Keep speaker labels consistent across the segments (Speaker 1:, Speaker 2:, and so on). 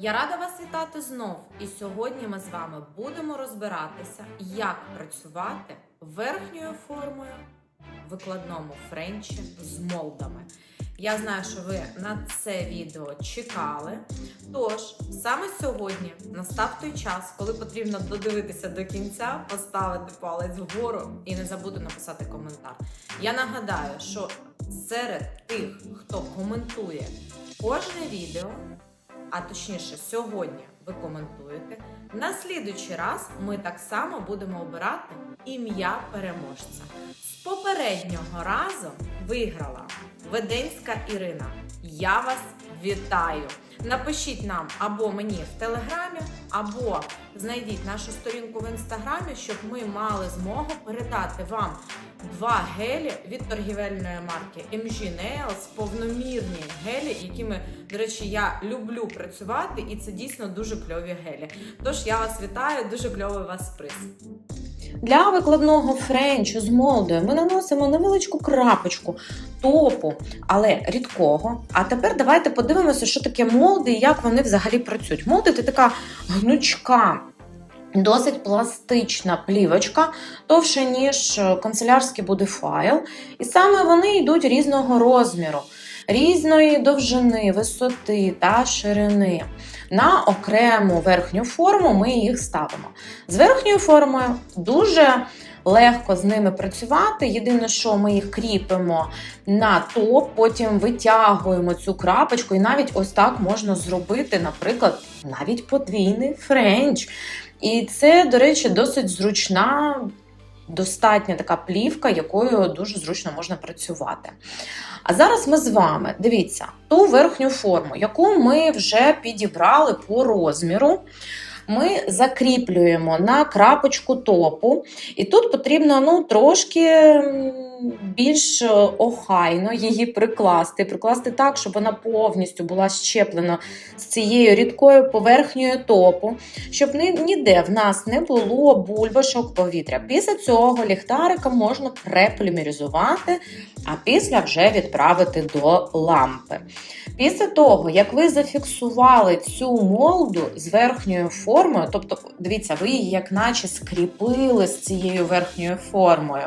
Speaker 1: Я рада вас вітати знов. І сьогодні ми з вами будемо розбиратися, як працювати верхньою формою викладному френчі з молдами. Я знаю, що ви на це відео чекали. Тож, саме сьогодні настав той час, коли потрібно додивитися до кінця, поставити палець вгору і не забути написати коментар. Я нагадаю, що серед тих, хто коментує кожне відео, а точніше, сьогодні ви коментуєте. На слідуючий раз ми так само будемо обирати ім'я переможця. З попереднього разу виграла Веденська Ірина. Я вас вітаю! Напишіть нам або мені в телеграмі, або знайдіть нашу сторінку в інстаграмі, щоб ми мали змогу передати вам два гелі від торгівельної марки MG Nails, повномірні гелі, якими, до речі, я люблю працювати, і це дійсно дуже кльові гелі. Тож я вас вітаю, дуже кльовий вас приз.
Speaker 2: Для викладного френчу з молдою ми наносимо невеличку крапочку топу, але рідкого. А тепер давайте подивимося, що таке молди і як вони взагалі працюють. Молди це така гнучка. Досить пластична плівочка, товше, ніж канцелярський буде файл. І саме вони йдуть різного розміру, різної довжини, висоти та ширини. На окрему верхню форму ми їх ставимо. З верхньою формою дуже легко з ними працювати. Єдине, що ми їх кріпимо на топ, потім витягуємо цю крапочку, і навіть ось так можна зробити, наприклад, навіть подвійний френч. І це, до речі, досить зручна. Достатня така плівка, якою дуже зручно можна працювати. А зараз ми з вами дивіться ту верхню форму, яку ми вже підібрали по розміру. Ми закріплюємо на крапочку топу, і тут потрібно ну, трошки більш е, охайно її прикласти. Прикласти так, щоб вона повністю була щеплена з цією рідкою поверхньою топу, щоб ніде в нас не було бульбашок повітря. Після цього ліхтарика можна преполімеризувати, а після вже відправити до лампи. Після того, як ви зафіксували цю молду з верхньою формою, тобто, дивіться, ви її як наче скріпили з цією верхньою формою,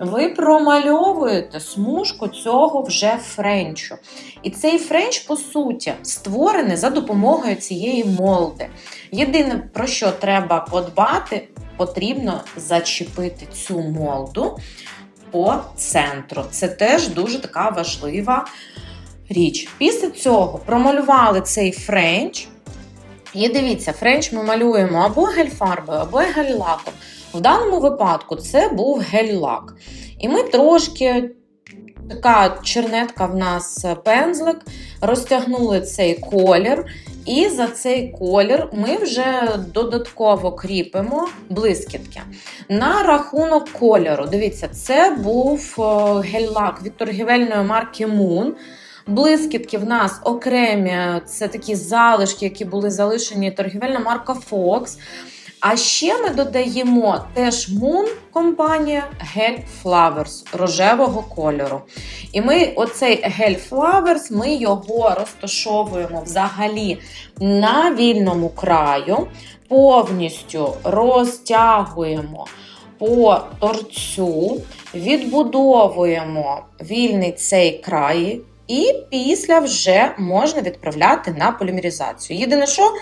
Speaker 2: ви промальовуєте смужку цього вже френчу. І цей френч, по суті, створений за допомогою цієї молди. Єдине, про що треба подбати, потрібно зачепити цю молду по центру. Це теж дуже така важлива річ. Після цього промалювали цей френч. І дивіться, френч ми малюємо або гель-фарбою, або гель-лаком. В даному випадку це був гель-лак. І ми трошки, така чернетка в нас пензлик, розтягнули цей колір. І за цей колір ми вже додатково кріпимо блискітки. На рахунок кольору, дивіться, це був е, гель-лак від торгівельної марки Moon. Блискітки в нас окремі, це такі залишки, які були залишені торгівельна марка Fox. А ще ми додаємо теж Moon компанія Gel Flowers рожевого кольору. І ми оцей Gel Flowers, ми його розташовуємо взагалі на вільному краю, повністю розтягуємо по торцю, відбудовуємо вільний цей край. І після вже можна відправляти на полімеризацію. Єдине, що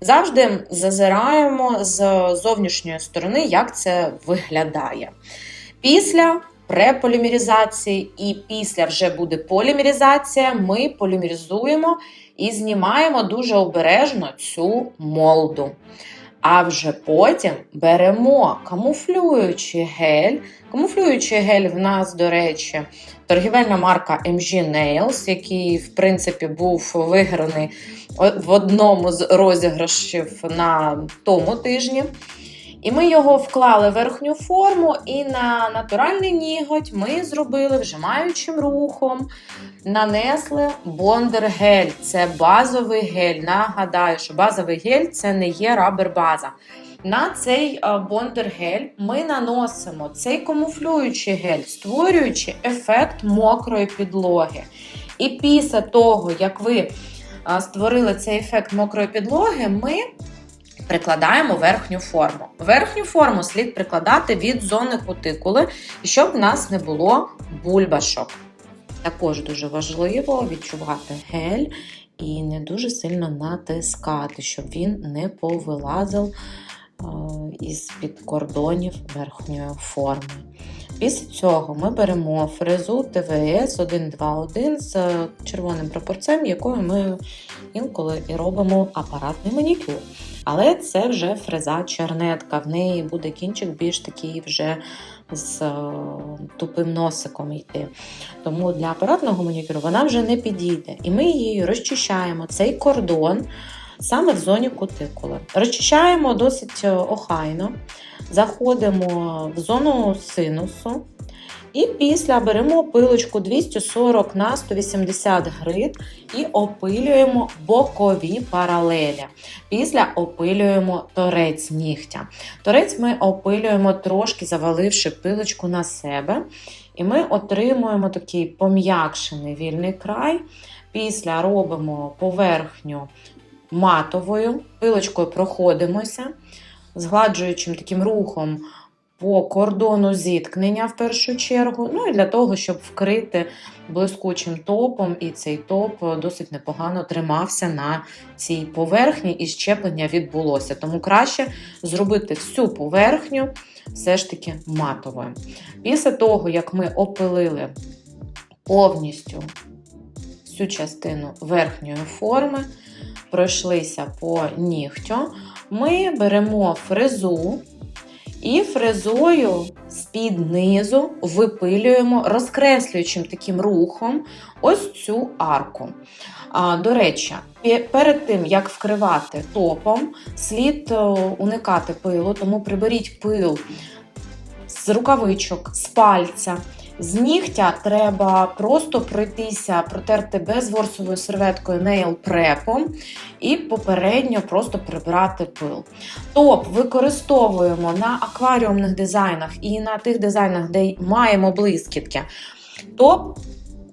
Speaker 2: завжди зазираємо з зовнішньої сторони, як це виглядає. Після преполімеризації і після вже буде полімеризація, ми полімеризуємо і знімаємо дуже обережно цю молду. А вже потім беремо камуфлюючий гель. Камуфлюючий гель в нас, до речі, торгівельна марка MG Nails, який, в принципі, був виграний в одному з розіграшів на тому тижні. І ми його вклали в верхню форму, і на натуральний ніготь ми зробили вжимаючим рухом, нанесли бондер-гель. Це базовий гель. Нагадаю, що базовий гель це не є рабер-база. На цей е, бондер-гель ми наносимо цей камуфлюючий гель, створюючи ефект мокрої підлоги. І після того, як ви створили цей ефект мокрої підлоги, ми прикладаємо верхню форму. Верхню форму слід прикладати від зони кутикули, щоб в нас не було бульбашок. Також дуже важливо відчувати гель і не дуже сильно натискати, щоб він не повилазив е, із-під кордонів верхньої форми. Після цього ми беремо фрезу ТВС 121 з червоним прапорцем, якою ми інколи і робимо апаратний манікюр. Але це вже фреза чернетка. В неї буде кінчик більш такий вже з е, тупим носиком йти. Тому для апаратного манікюру вона вже не підійде. І ми її розчищаємо, цей кордон саме в зоні кутикули. Розчищаємо досить е, охайно, заходимо в зону синусу. І після беремо пилочку 240 на 180 грит і опилюємо бокові паралелі. Після опилюємо торець нігтя. Торець ми опилюємо трошки заваливши пилочку на себе. І ми отримуємо такий пом'якшений вільний край. Після робимо поверхню матовою, пилочкою проходимося, згладжуючим таким рухом по кордону зіткнення в першу чергу. Ну і для того, щоб вкрити блискучим топом, і цей топ досить непогано тримався на цій поверхні, і щеплення відбулося. Тому краще зробити всю поверхню все ж таки матовою. Після того, як ми опилили повністю всю частину верхньої форми, пройшлися по нігтю, ми беремо фрезу і фрезою з-під низу випилюємо розкреслюючим таким рухом ось цю арку. До речі, перед тим як вкривати топом, слід е, уникати пилу, тому приберіть пил з рукавичок, з пальця. З нігтя треба просто пройтися, протерти безворсовою серветкою нейл препом і попередньо просто прибрати пил. Топ використовуємо на акваріумних дизайнах і на тих дизайнах, де маємо блискітки. Топ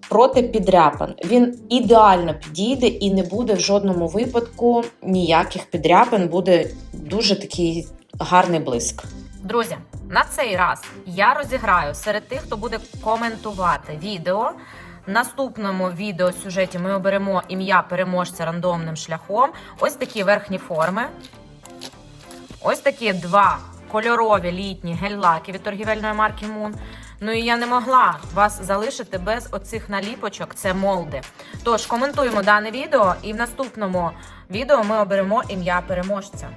Speaker 2: проти підряпин. Він ідеально підійде і не буде в жодному випадку ніяких підряпин, буде дуже такий гарний блиск.
Speaker 1: Друзі, на цей раз я розіграю серед тих, хто буде коментувати відео. В наступному відеосюжеті ми оберемо ім'я переможця рандомним шляхом. Ось такі верхні форми. Ось такі два кольорові літні гель-лаки від торгівельної марки Moon. Ну і я не могла вас залишити без оцих наліпочок. Це молди. Тож коментуємо дане відео, і в наступному відео ми оберемо ім'я переможця.